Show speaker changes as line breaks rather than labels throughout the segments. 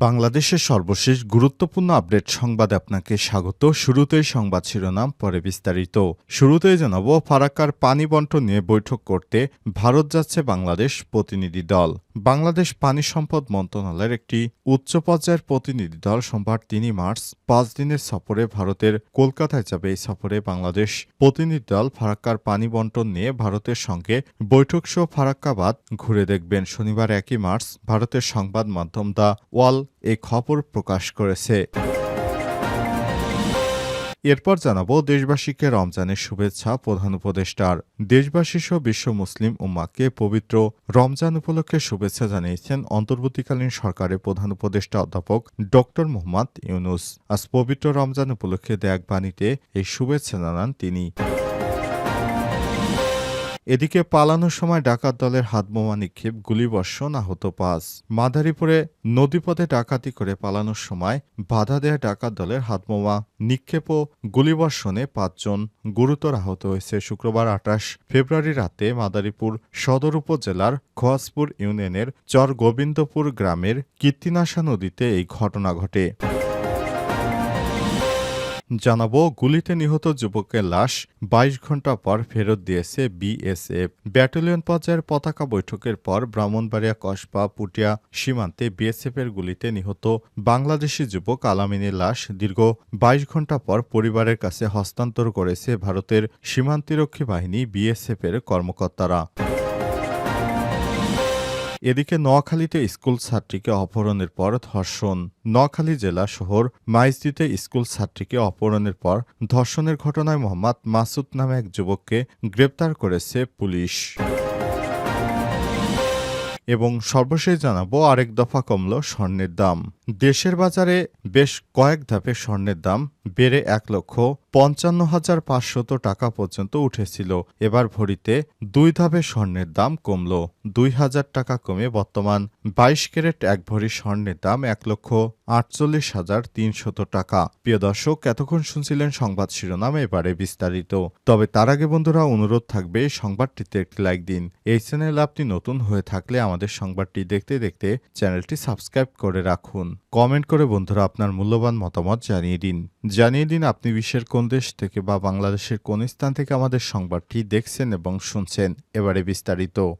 বাংলাদেশের সর্বশেষ গুরুত্বপূর্ণ আপডেট সংবাদে আপনাকে স্বাগত। শুরুতেই সংবাদ শিরোনাম, পরে বিস্তারিত। শুরুতেই জানাব, ফারাক্কার পানি বন্টন নিয়ে বৈঠক করতে ভারত যাচ্ছে বাংলাদেশ প্রতিনিধি দল। বাংলাদেশ পানি সম্পদ মন্ত্রণালয়ের একটি উচ্চ পর্যায়ের প্রতিনিধি দল সোমবার তিনই মার্চ পাঁচ দিনের সফরে ভারতের কলকাতায় যাবে। এই সফরে বাংলাদেশ প্রতিনিধি দল ফারাক্কার পানি বন্টন নিয়ে ভারতের সঙ্গে বৈঠক সহ ফারাক্কাবাদ ঘুরে দেখবেন। শনিবার একই মার্চ ভারতের সংবাদ মাধ্যম দ্য ওয়াল এই খবর প্রকাশ করেছে। এরপর জানাব দেশবাসীকে রমজানের শুভেচ্ছা প্রধান উপদেষ্টার। দেশবাসী সহ বিশ্ব মুসলিম উম্মাকে পবিত্র রমজান উপলক্ষে শুভেচ্ছা জানিয়েছেন অন্তর্বর্তীকালীন সরকারের প্রধান উপদেষ্টা অধ্যাপক ড মোহাম্মদ ইউনুস। আজ পবিত্র রমজান উপলক্ষে দেয়াক বাণীতে এই শুভেচ্ছা জানান তিনি। এদিকে পালানোর সময় ডাকাত দলের হাতবোমা নিক্ষেপ গুলিবর্ষণ আহত পাঁচ। মাদারীপুরে নদীপথে ডাকাতি করে পালানোর সময় বাধা দেয়া ডাকাত দলের হাতবোমা নিক্ষেপ ও গুলিবর্ষণে পাঁচজন গুরুতর আহত হয়েছে। শুক্রবার আঠাশ ফেব্রুয়ারি রাতে মাদারীপুর সদর উপজেলার খোয়াজপুর ইউনিয়নের চর গোবিন্দপুর গ্রামের কীর্তিনাশা নদীতে এই ঘটনা ঘটে। জানাব, গুলিতে নিহত যুবকের লাশ বাইশ ঘণ্টা পর ফেরত দিয়েছে বিএসএফ। ব্যাটালিয়ন পর্যায়ের পতাকা বৈঠকের পর ব্রাহ্মণবাড়িয়া, কসবা, পুটিয়া সীমান্তে বিএসএফ এর গুলিতে নিহত বাংলাদেশি যুবক আলামিনের লাশ দীর্ঘ বাইশ ঘণ্টা পর পরিবারের কাছে হস্তান্তর করেছে ভারতের সীমান্তিরক্ষী বাহিনী বিএসএফ এর কর্মকর্তারা। এদিকে নোয়াখালীতে স্কুল ছাত্রীকে অপহরণের পর ধর্ষণ। নোয়াখালী জেলা শহর মাইজদিতে স্কুল ছাত্রীকে অপহরণের পর ধর্ষণের ঘটনায় মোহাম্মদ মাসুদ নামে এক যুবককে গ্রেপ্তার করেছে পুলিশ। এবং সর্বশেষ জানাব আরেক দফা কমল স্বর্ণের দাম। দেশের বাজারে বেশ কয়েক ধাপে স্বর্ণের দাম বেড়ে এক লক্ষ পঞ্চান্ন হাজার পাঁচশত টাকা পর্যন্ত উঠেছিল। এবার ভরিতে দুই ধাপে স্বর্ণের দাম কমল। দুই হাজার টাকা কমে বর্তমান বাইশ ক্যারেট এক ভরি স্বর্ণের দাম এক লক্ষ আটচল্লিশ হাজার তিনশত টাকা। প্রিয় দর্শক, এতক্ষণ শুনছিলেন সংবাদ শিরোনাম এবারে বিস্তারিত। তবে তার আগে বন্ধুরা, অনুরোধ থাকবে সংবাদটিতে একটি লাইক দিন। এই চ্যানেল আপনি নতুন হয়ে থাকলে আমাদের সংবাদটি দেখতে দেখতে চ্যানেলটি সাবস্ক্রাইব করে রাখুন। কমেন্ট করে, বন্ধুরা, আপনার মূল্যবান মতামত জানিয়ে দিন। জানিয়ে দিন, আপনি বিশ্বের কোন দেশ থেকে বা বাংলাদেশের কোন স্থান থেকে আমাদের সংবাদটি দেখছেন এবং শুনছেন? এবারে বিস্তারিত।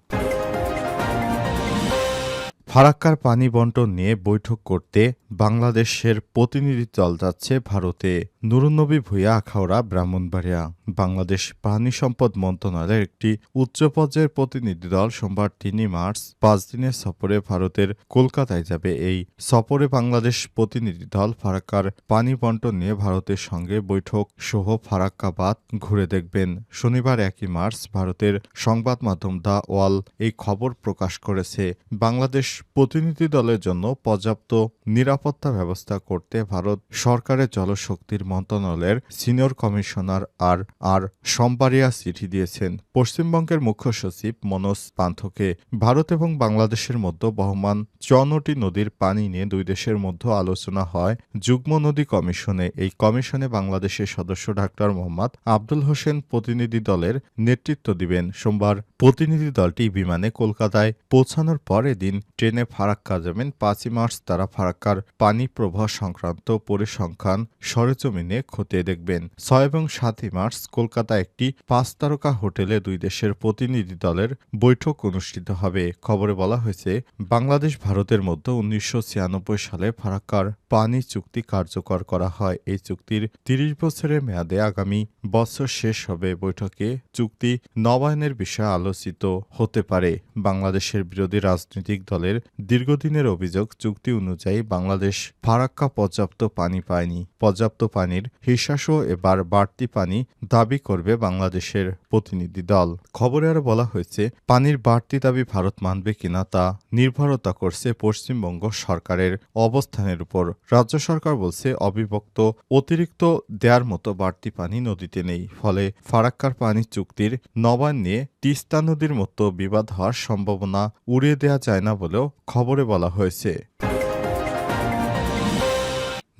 ফারাক্কার পানি বন্টন নিয়ে বৈঠক করতে বাংলাদেশের প্রতিনিধি দল যাচ্ছে ভারতে। নুরুন্নবী ভূঁইয়া আখাউড়া, ব্রাহ্মণবাড়িয়া, বাংলাদেশ পানি সম্পদ মন্ত্রণালয়ের একটি উচ্চ পর্যায়ের প্রতিনিধি দল সোমবার তিনই মার্চ পাঁচ দিনের সফরে ভারতের কলকাতায় যাবে। এই সফরে বাংলাদেশ প্রতিনিধি দল ফারাক্কার পানি বন্টন নিয়ে ভারতের সঙ্গে বৈঠক সহ ফারাক্কাবাদ ঘুরে দেখবেন। শনিবার একই মার্চ ভারতের সংবাদ মাধ্যম দ্য ওয়াল এই খবর প্রকাশ করেছে। বাংলাদেশ প্রতিনিধি দলের জন্য পর্যাপ্ত নিরাপত্তা ব্যবস্থা করতে ভারত সরকারের জলশক্তির মন্ত্রণালয়ের সিনিয়র কমিশনার আর আর সম্পারিয়া চিঠি দিয়েছেন। পশ্চিমবঙ্গের মুখ্য সচিব মনোজ পান্থকে ভারত এবং বাংলাদেশের মধ্যে বহমান চনটি নদীর পানি নিয়ে দুই দেশের মধ্যে আলোচনা হয়। যুগ্ম নদী কমিশনে এই কমিশনে বাংলাদেশের সদস্য ডাক্তার মোহাম্মদ আব্দুল হোসেন প্রতিনিধি দলের নেতৃত্ব দিবেন। সোমবার প্রতিনিধি দলটি বিমানে কলকাতায় পৌঁছানোর পর এদিন ট্রেনে ফারাক্কা যাবেন। পাঁচই মার্চ তারা ফারাক্কার পানি প্রবাহ সংক্রান্ত পরিসংখ্যান সরেজমিনে খতিয়ে দেখবেন। ছয় এবং সাতই মার্চ কলকাতা একটি পাঁচ তারকা হোটেলে দুই দেশের প্রতিনিধি দলের বৈঠক অনুষ্ঠিত হবে। খবরে বলা হয়েছে, বাংলাদেশ ভারতের মধ্যে উনিশশো সালে ফারাক্কার পানি চুক্তি কার্যকর করা হয়। এই চুক্তির তিরিশ বছরের মেয়াদে আগামী বছর শেষ হবে। বৈঠকে চুক্তি নবায়নের বিষয়ে আলোচিত হতে পারে। বাংলাদেশের বিরোধী রাজনৈতিক দলের দীর্ঘদিনের অভিযোগ, চুক্তি অনুযায়ী বাংলাদেশ ফারাক্কা পর্যাপ্ত পানি পায়নি। পর্যাপ্ত পানির হিসাসও এবার বাড়তি পানি দাবি করবে বাংলাদেশের প্রতিনিধি দল। খবরে আরও বলা হয়েছে, পানির বাড়তি দাবি ভারত মানবে কিনা তা নির্ভরতা করছে পশ্চিমবঙ্গ সরকারের অবস্থানের উপর। রাজ্য সরকার বলছে, অবিভক্ত অতিরিক্ত দেয়ার মতো বাড়তি পানি নদীতে নেই। ফলে ফারাক্কার পানি চুক্তির নবায়ন নিয়ে তিস্তা নদীর মতো বিবাদ হওয়ার সম্ভাবনা উড়িয়ে দেওয়া যায় না বলেও খবরে বলা হয়েছে।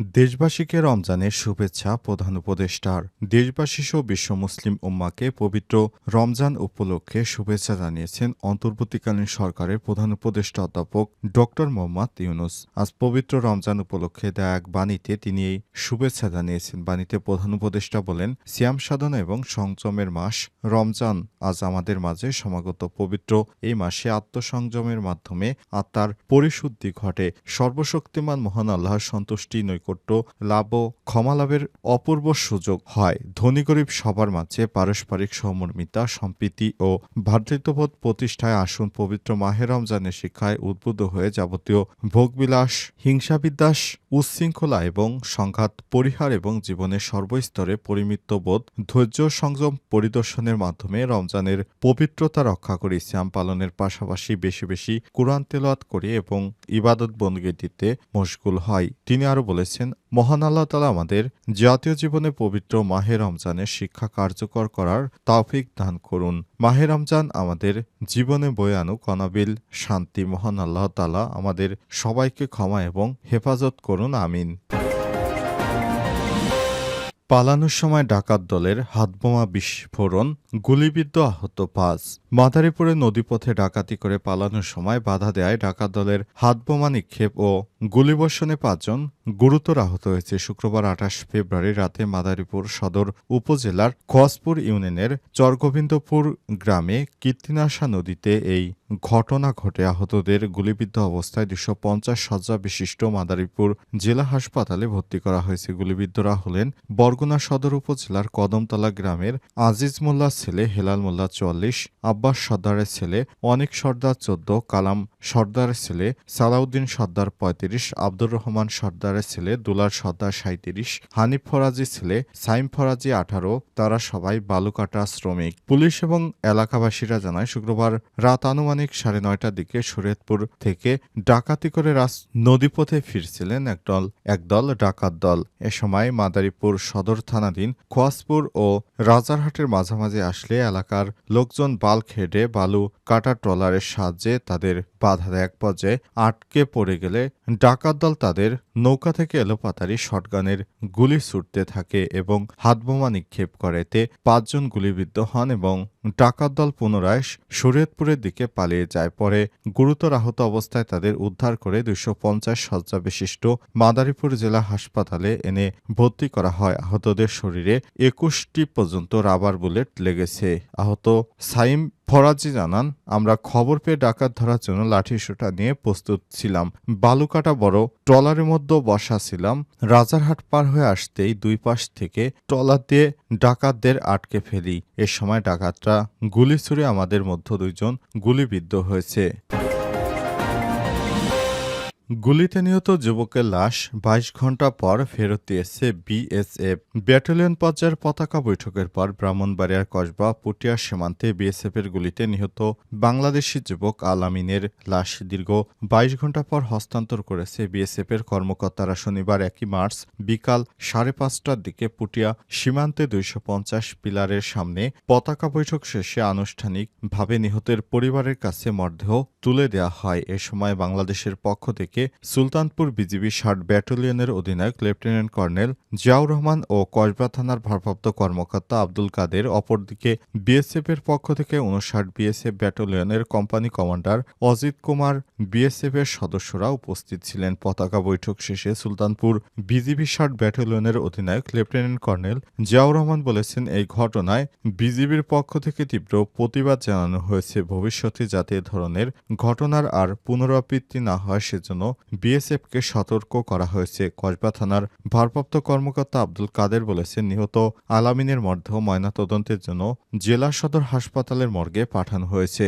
দেশবাসীকে রমজানের শুভেচ্ছা প্রধান উপদেষ্টার। দেশবাসী সহ বিশ্ব মুসলিম উম্মাকে পবিত্র রমজান উপলক্ষে শুভেচ্ছা জানিয়েছেন অন্তর্বর্তীকালীন সরকারের প্রধান উপদেষ্টা অধ্যাপক ডক্টর মোহাম্মদ ইউনুস। আজ পবিত্র রমজান উপলক্ষে দেয়া এক বাণীতে তিনি এই শুভেচ্ছা জানিয়েছেন। বাণীতে প্রধান উপদেষ্টা বলেন, সিয়াম সাধনা এবং সংযমের মাস রমজান। আজ আমাদের মাঝে সমাগত পবিত্র এই মাসে আত্মসংযমের মাধ্যমে আত্মার পরিশুদ্ধি ঘটে। সর্বশক্তিমান মহান আল্লাহর সন্তুষ্টি নৈকট্য লাভ ও ক্ষমা লাভের অপূর্ব সুযোগ হয়। ধনী গরিব সবার মাঝে পারস্পরিক সহমর্মিতা সম্প্রীতি ও ভ্রাতৃত্ববোধ প্রতিষ্ঠায় আসুন। পবিত্র মাহে রমজানের শিক্ষায় উদ্বুদ্ধ হয়ে যাবতীয় ভোগবিলাস হিংসাবিদ্বাস উচ্ছৃঙ্খলা এবং সংঘাত পরিহার এবং জীবনের সর্বস্তরে পরিমিত বোধ, ধৈর্য সংযম পরিদর্শনের মাধ্যমে রমজানের পবিত্রতা রক্ষা করে ইসলাম পালনের পাশাপাশি বেশি বেশি কোরআন তেলাওয়াত করে এবং ইবাদত বন্দগিতে মশগুল হয়। তিনি আরও বলেছেন মহান আল্লাহ তালা আমাদের জাতীয় জীবনে পবিত্র মাহের রমজানের শিক্ষা কার্যকর করার তাফিক দান করুন। মাহে রমজান আমাদের জীবনে বয়ে আনুক, অনাবিল শান্তি মহান আল্লাহ তালা আমাদের সবাইকে ক্ষমা এবং হেফাজত করুন, আমিন। পালানোর সময় ডাকাত দলের হাতবোমা বিস্ফোরণ, গুলিবিদ্ধ আহত পাঁচ। মাদারীপুরে নদীপথে ডাকাতি করে পালানোর সময় বাধা দেয় ডাকাত দলের হাতবোমা নিক্ষেপ ও গুলিবর্ষণে পাঁচজন গুরুতর আহত হয়েছে। শুক্রবার আঠাশ ফেব্রুয়ারি রাতে মাদারীপুর সদর উপজেলার খোয়াজপুর ইউনিয়নের চরগোবিন্দপুর গ্রামে কীর্তিনাশা নদীতে এই ঘটনা ঘটে। আহতদের গুলিবিদ্ধ অবস্থায় দুশো পঞ্চাশ শয্যা বিশিষ্ট মাদারীপুর জেলা হাসপাতালে ভর্তি করা হয়েছে। গুলিবিদ্ধরা হলেন বরগুনা সদর উপজেলার কদমতলা গ্রামের আজিজ মোল্লার ছেলে হেলাল মোল্লা চুয়াল্লিশ আব্বাস সর্দারের ছেলে অনেক সর্দার চোদ্দ, কালাম সর্দারের ছেলে সালাউদ্দিন সর্দার পঁয়ত্রিশ, আব্দুর রহমান সর্দারের ছেলে দুলার সর্দার সাঁত্রিশ হানিফ ফরাজি ছেলে সাইম ফরাজি আঠারো, তারা সবাই বালুকাটা শ্রমিক। পুলিশ এবং এলাকাবাসীরা জানায়, শুক্রবার রাত আনুমানিক সাড়ে নয়টার দিকে শরীয়তপুর থেকে ডাকাতি করে রাস নদীপথে ফিরছিলেন একদল একদল ডাকাত দল। এ সময় মাদারীপুর সদর থানাধীন খোয়াসপুর ও রাজারহাটের মাঝামাঝি আসলে এলাকার লোকজন বাল খেডে বালু কাটা ট্রলারের সাহায্যে তাদের বাধা এক পর্যায়ে আটকে পড়ে গেলে ডাকাত দল তাদের নৌকা থেকে এলোপাতারি শটগানের গুলি ছুটতে থাকে এবং হাতবোমা নিক্ষেপ করে। এতে পাঁচজন গুলিবিদ্ধ হন এবং ডাকাত দল পুনরায় শরীয়তপুরের দিকে পালিয়ে যায়। পরে গুরুতর আহত অবস্থায় তাদের উদ্ধার করে দুশো পঞ্চাশ শয্যা বিশিষ্ট মাদারীপুর জেলা হাসপাতালে এনে ভর্তি করা হয়। আহতদের শরীরে একুশটি পর্যন্ত রাবার বুলেট লেগেছে। আহত সাইম ফরাজি জানান, আমরা খবর পেয়ে ডাকাত ধরার জন্য লাঠি সোটা নিয়ে প্রস্তুত ছিলাম। বালুকাটা বড়, ট্রলারের মধ্যে বসা ছিলাম। রাজারহাট পার হয়ে আসতেই দুই পাশ থেকে ট্রলার দিয়ে ডাকাতদের আটকে ফেলি। এ সময় ডাকাতরা গুলি ছুড়ে আমাদের মধ্য দুইজন গুলিবিদ্ধ হয়েছে। গুলিতে নিহত যুবকের লাশ বাইশ ঘণ্টা পর ফেরত দিয়েছে বিএসএফ। ব্যাটালিয়ন পর্যায়ের পতাকা বৈঠকের পর ব্রাহ্মণবাড়িয়ার কসবা পুটিয়া সীমান্তে বিএসএফের গুলিতে নিহত বাংলাদেশি যুবক আলামিনের লাশ দীর্ঘ বাইশ ঘণ্টা পর হস্তান্তর করেছে বিএসএফের কর্মকর্তারা। শনিবার একই মার্চ বিকাল সাড়ে পাঁচটার দিকে পুটিয়া সীমান্তে দুইশো পঞ্চাশ পিলারের সামনে পতাকা বৈঠক শেষে আনুষ্ঠানিকভাবে নিহতের পরিবারের কাছে মরদেহ তুলে দেওয়া হয়। এ সময় বাংলাদেশের পক্ষ থেকে সুলতানপুর বিজিবি ষাট ব্যাটালিয়নের অধিনায়ক লেফটেন্যান্ট কর্নেল জিয়াউর রহমান ও কসবা থানার ভারপ্রাপ্ত কর্মকর্তা আব্দুল কাদের, অপরদিকে বিএসএফ এর পক্ষ থেকে উনষাট BSF ব্যাটালিয়নের company commander Ajit Kumar BSF এর সদস্যরা উপস্থিত ছিলেন। পতাকা বৈঠক শেষে সুলতানপুর বিজিবি ষাট ব্যাটালিয়নের অধিনায়ক লেফটেন্যান্ট কর্নেল জিয়াউর রহমান বলেছেন, এই ঘটনায় বিজিবির পক্ষ থেকে তীব্র প্রতিবাদ জানানো হয়েছে। ভবিষ্যতে যাতে ধরনের ঘটনার আর পুনরাবৃত্তি না হয় সেজন্য বিএসএফকে সতর্ক করা হয়েছে, কসবা থানার ভারপ্রাপ্ত কর্মকর্তা আব্দুল কাদের বলেছেন, নিহত আলামিনের মর্ধ ময়নাতদন্তের জন্য জেলা সদর হাসপাতালের মর্গে পাঠানো হয়েছে।